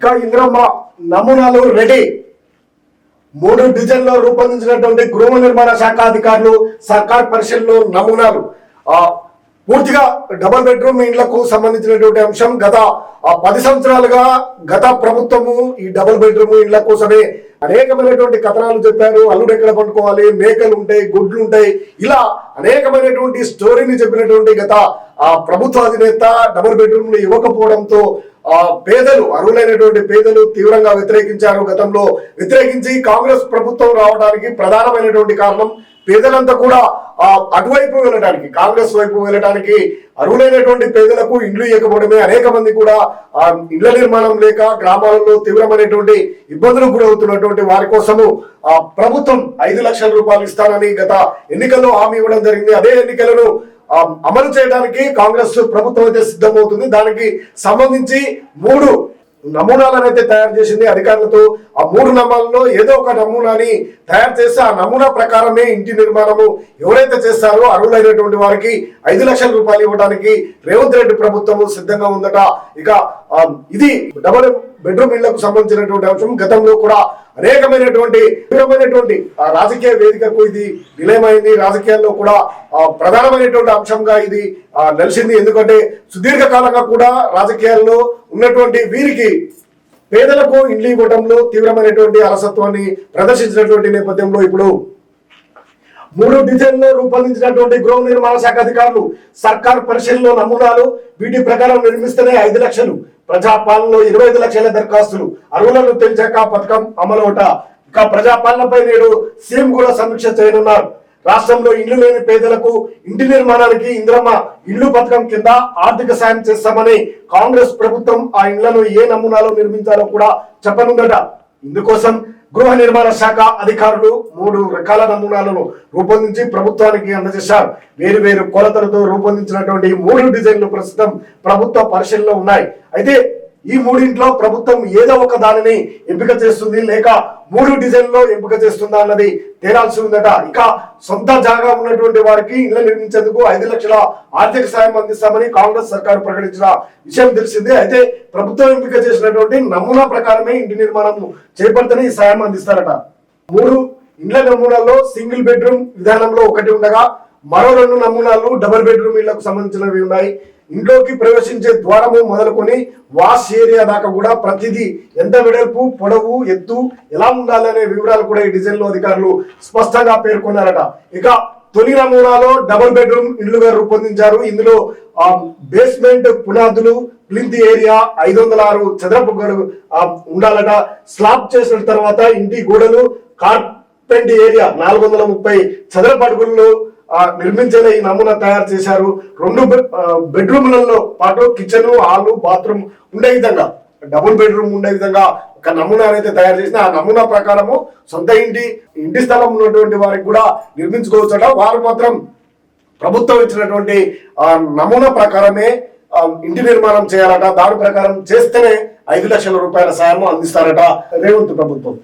ఇంకా ఇంద్రమ్మ నమూనాలు రెడీ. మూడు డిజైన్లో రూపొందించినటువంటి గృహ నిర్మాణ శాఖ అధికారులు సర్కార్ పరిశీలనలో నమూనాలు. ఆ, పూర్తిగా డబుల్ బెడ్రూమ్ ఇండ్లకు సంబంధించినటువంటి అంశం గత ఆ, పది సంవత్సరాలుగా గత ప్రభుత్వము ఈ డబుల్ బెడ్రూమ్ ఇండ్ల కోసమే అనేకమైనటువంటి కథనాలు చెప్పారు. అల్లుడు ఎక్కడ పండుకోవాలి? మేకలు ఉంటాయి గుడ్లు ఉంటాయి. ఇలా అనేకమైనటువంటి స్టోరీని చెప్పినటువంటి గత ఆ ప్రభుత్వ అధినేత డబుల్ బెడ్రూమ్లు ఇవ్వకపోవడంతో పేదలు అర్హులైనటువంటి పేదలు తీవ్రంగా వ్యతిరేకించారు. గతంలో వ్యతిరేకించి కాంగ్రెస్ ప్రభుత్వం రావడానికి ప్రధానమైనటువంటి కారణం పేదలంతా కూడా ఆ అటువైపు వెళ్ళడానికి కాంగ్రెస్ వైపు వెళ్ళడానికి అర్హులైనటువంటి పేదలకు ఇండ్లు ఇవ్వకపోవడమే అనేక మంది కూడా ఆ ఇళ్ళ నిర్మాణం లేక గ్రామాలలో తీవ్రమైనటువంటి ఇబ్బందులకు గురవుతున్నటువంటి వారి కోసము ఆ ప్రభుత్వం ఐదు లక్షల రూపాయలు ఇస్తానని గత ఎన్నికల్లో హామీ ఇవ్వడం జరిగింది. అదే ఎన్నికలను అమలు చేయడానికి కాంగ్రెస్ ప్రభుత్వం అయితే సిద్ధమవుతుంది. దానికి సంబంధించి మూడు నమూనాలను అయితే తయారు చేసింది అధికారులతో ఆ మూడు నమూనాల్లో ఏదో ఒక నమూనాని తయారు చేసి ఆ నమూనా ప్రకారమే ఇంటి నిర్మాణము ఎవరైతే చేస్తారో అర్హులైనటువంటి వారికి ఐదు లక్షల రూపాయలు ఇవ్వడానికి రేవంత్ రెడ్డి ప్రభుత్వము సిద్ధంగా ఉందట. ఇక ఇది డబుల్ బెడ్రూమ్ ఇళ్ళకు సంబంధించినటువంటి అంశం. గతంలో కూడా అనేకమైనటువంటి తీవ్రమైనటువంటి ఆ రాజకీయ వేదికకు ఇది నిలయమైంది. రాజకీయాల్లో కూడా ప్రధానమైనటువంటి అంశంగా ఇది ఆ, నిలిచింది. ఎందుకంటే సుదీర్ఘ కాలంగా కూడా రాజకీయాల్లో ఉన్నటువంటి వీరికి పేదలకు ఇండ్లు ఇవ్వటంలో తీవ్రమైనటువంటి అలసత్వాన్ని ప్రదర్శించినటువంటి నేపథ్యంలో ఇప్పుడు మూడు డిజైన్లో రూపొందించినటువంటి గృహ నిర్మాణ శాఖ అధికారులు సర్కార్ పరిశీలనలో నమూనాలు వీటి ప్రకారం నిర్మిస్తేనే ఐదు లక్షలు. ప్రజాపాలనలో ఇరవై ఐదు లక్షల దరఖాస్తులు. అర్హులను తెలిసాక పథకం అమలవుట ఇక ప్రజాపాలనపై నేడు సీఎం కూడా సమీక్ష చేయనున్నారు. రాష్ట్రంలో ఇల్లు లేని పేదలకు ఇంటి నిర్మాణానికి ఇంద్రమ్మ ఇల్లు పథకం కింద ఆర్థిక సాయం చేస్తామని కాంగ్రెస్ ప్రభుత్వం ఆ ఇళ్ళను ఏ నమూనాలో నిర్మించాలో కూడా చెప్పనుందట. ఇందుకోసం గృహ నిర్మాణ శాఖ అధికారులు మూడు రకాల నమూనాలను రూపొందించి ప్రభుత్వానికి అందజేశారు. వేరు వేరు కొలతలతో రూపొందించినటువంటి మూడు డిజైన్లు ప్రస్తుతం ప్రభుత్వ పరిశీలనలో ఉన్నాయి. అయితే ఈ మూడింట్లో ప్రభుత్వం ఏదో ఒక దానిని ఎంపిక చేస్తుంది లేక మూడు డిజైన్లో ఎంపిక చేస్తుందా అన్నది తేలాల్సి ఉందట. ఇక సొంత జాగా ఉన్నటువంటి వారికి ఇళ్ళ నిర్మించేందుకు ఐదు లక్షల ఆర్థిక సాయం అందిస్తామని కాంగ్రెస్ సర్కారు ప్రకటించిన విషయం తెలిసిందే. అయితే ప్రభుత్వం ఎంపిక చేసినటువంటి నమూనా ప్రకారమే ఇంటి నిర్మాణం చేపడితేనే ఈ సాయం అందిస్తారట. మూడు ఇండ్ల నమూనాల్లో సింగిల్ బెడ్రూమ్ విధానంలో ఒకటి ఉండగా మరో రెండు నమూనాలు డబుల్ బెడ్రూమ్ ఇళ్ళకు సంబంధించినవి ఉన్నాయి. ఇంట్లోకి ప్రవేశించే ద్వారము మొదలుకొని వాష్ ఏరియా దాకా కూడా ప్రతిదీ ఎంత వెడల్పు పొడవు ఎత్తు ఎలా ఉండాలనే వివరాలు కూడా ఈ డిజైన్లో అధికారులు స్పష్టంగా పేర్కొన్నారట. ఇక తొలి నమూనాలో డబుల్ బెడ్రూమ్ ఇళ్ళుగా రూపొందించారు. ఇందులో బేస్మెంట్ పునాదులు ప్లింత్ ఏరియా ఐదు వందల ఆరు చదరపు గడువు ఉండాలట. స్లాబ్ చేసిన తర్వాత ఇంటి గోడలు కార్పెంట్ ఏరియా నాలుగు వందల ముప్పై చదరపు అడుగుల్లో ఆ, ఈ నమూనా తయారు చేశారు. రెండు బెడ్- బెడ్రూమ్లలో పాటు కిచెన్ హాల్ బాత్రూమ్ ఉండే విధంగా డబుల్ బెడ్రూమ్ ఉండే విధంగా ఒక నమూనా అయితే తయారు చేసిన ఆ నమూనా ప్రకారము సొంత ఇంటి ఇంటి స్థలం ఉన్నటువంటి వారికి కూడా నిర్మించుకోవచ్చట వారు మాత్రం ప్రభుత్వం ఇచ్చినటువంటి ఆ, నమూనా ప్రకారమే ఇంటి నిర్మాణం చేయాలట. దాని ప్రకారం చేస్తేనే ఐదు లక్షల రూపాయల సాయం అందిస్తారట రేవంత్ ప్రభుత్వం.